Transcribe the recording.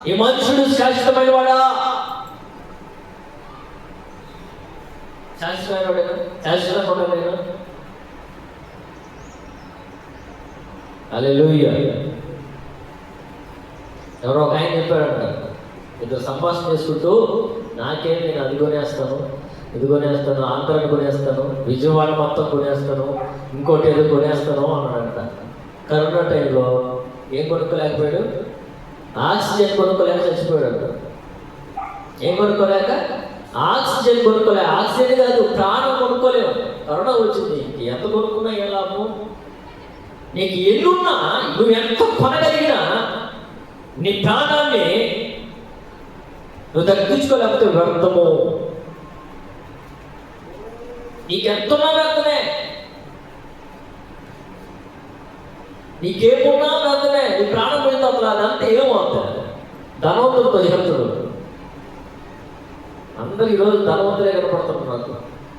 ఈ మనుషుడు శాశ్వతమైన వాడా? శాశ్వతమైన వాడేనా శాశ్వతంగా అదే లూయ ఎవరో ఒక ఆయన చెప్పాడంట ఇద్దరు సంభాషణ చేసుకుంటూ నాకేం నేను అది కొనేస్తాను ఇది కొనేస్తాను ఆంధ్రాన్ని కొనేస్తాను విజయవాడ మొత్తం కొనేస్తాను ఇంకోటి ఏదో కొనేస్తాను అన్నాడంట. కరోనా టైంలో ఏం కొనుక్కోలేకపోయాడు? ఆక్సిజన్ కొనుక్కోలేక చచ్చిపోయాడు. ఏం కొనుక్కోలేక? ఆక్సిజన్ కొనుక్కోలే. ఆక్సిజన్ కాదు ప్రాణం కొనుక్కోలేవు కరోనా వచ్చింది. ఎంత కొనుక్కున్నా ఏం లాభం? నీకు ఎన్నున్నా నువ్వు ఎంత కొనగలిగినా నీ ప్రాణాన్ని నువ్వు తగ్గించుకోలేకపోతే వ్యర్థము. నీకెంతున్నా వ్యర్థమే. నీకేమున్నా వ్యర్థమే నీ ప్రాణం పోయిన తర్వాత అంతే. ఏమవుతుంది ధనవంతులతో చెప్తుడు అందరు ఈరోజు ధనవంతులే కనపడుతున్నారు నాకు.